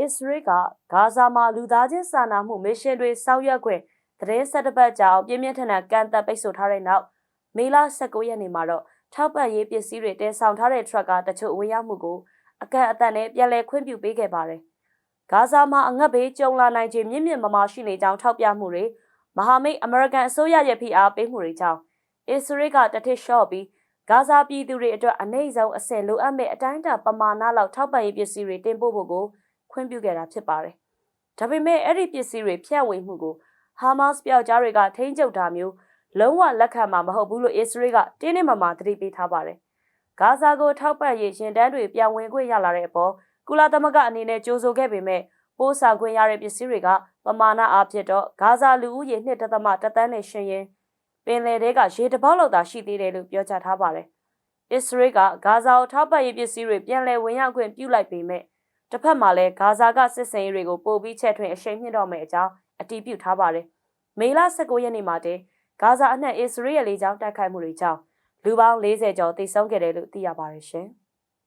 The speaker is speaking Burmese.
အစ္စရေးကဂါဇာမှာလူသားချင်းစာနာမှုမစ်ရှင်တွေဆောင်ရွက်ခွင့်သတင်းဆက်တစ်ပတ်ကြာအောင်ပြင်းပြင်းထန်ထန်ကန်တပ်ပိတ်ဆို့ထားတဲ့နောက်မေလ19ရက်နေ့မှာတော့ထောက်ပံ့ရေးပစ္စည်းတွေတင်ဆောင်ထားတဲ့ထရက်ကတချို့ဝင်ရောက်မှုကိုအကန့်အသတ်နဲ့ပြန်လည်ခွင့်ပြုပေးခဲ့ပါတယ်။ဂါဇာမှာအငတ်ဘေးကြုံလာနိုင်ခြင်းမြင့်မြင့်မားမားရှိနေကြောင်းထောက်ပြမှုတွေမဟာမိတ်အမေရိကန်အစိုးရရဲ့ဖိအားပေးမှုတွေကြောင့်အစ္စရေးကတထစ်လျှော့ပြီးဂါဇာပြည်သူတွေအတွက်အနိုင်ဆုံးအဆင့်လိုအပ်မဲ့အတိုင်းအတာပမာဏလောက်ထောက်ပံ့ရေးပစ္စည်းတွေတင်ပို့ဖို့ကို ခွင့်ပြုခဲ့တာဖြစ်ပါတယ်။ဒါပေမဲ့အဲ့ဒီပစ္စည်းတွေဖြန့်ဝေမှုကိုဟာမတ်စ်ပြောက်ကြားတွေကထိန်းချုပ်တာမျိုးလုံးဝလက်ခံမှာမဟုတ်ဘူးလို့အစ္စရေးကတင်းနေမှမှာသတိပေးထားပါတယ်။ဂါဇာကိုထောက်ပံ့ရေးရင်တန်းတွေပြန်ဝင်ခွင့်ရလာတဲ့အပေါ်ကုလသမဂ္ဂအနေနဲ့ကြိုးဆိုခဲ့ပေမဲ့ပိုးဆောင်ခွင့်ရတဲ့ပစ္စည်းတွေကပမာဏအားဖြင့်တော့ဂါဇာလူဦးရေ2.3တန်းနဲ့ရှင်ရင်ပင်လယ်တွေကရေတပေါက်လောက်သာရှိသေးတယ်လို့ပြောကြားထားပါတယ်။အစ္စရေးကဂါဇာကိုထောက်ပံ့ရေးပစ္စည်းတွေပြန်လည်ဝင်ရောက်ခွင့်ပြုလိုက်ပေမဲ့ တစ်ဖက်မှာလည်းဂါဇာကစစ်စင်ရေးတွေကိုပို့ပြီးချက်ထွင်အရှိန်မြင့်တော့မယ်အကြောင်းအတည်ပြုထားပါတယ်။မေလ19ရက်နေ့မှာတည်းဂါဇာအနှံ့အစ္စရေးရဲ့လေကြောင်းတိုက်ခိုက်မှုတွေကြောင့်လူပေါင်း40ကျော်သေဆုံးခဲ့တယ်လို့သိရပါတယ်ရှင်။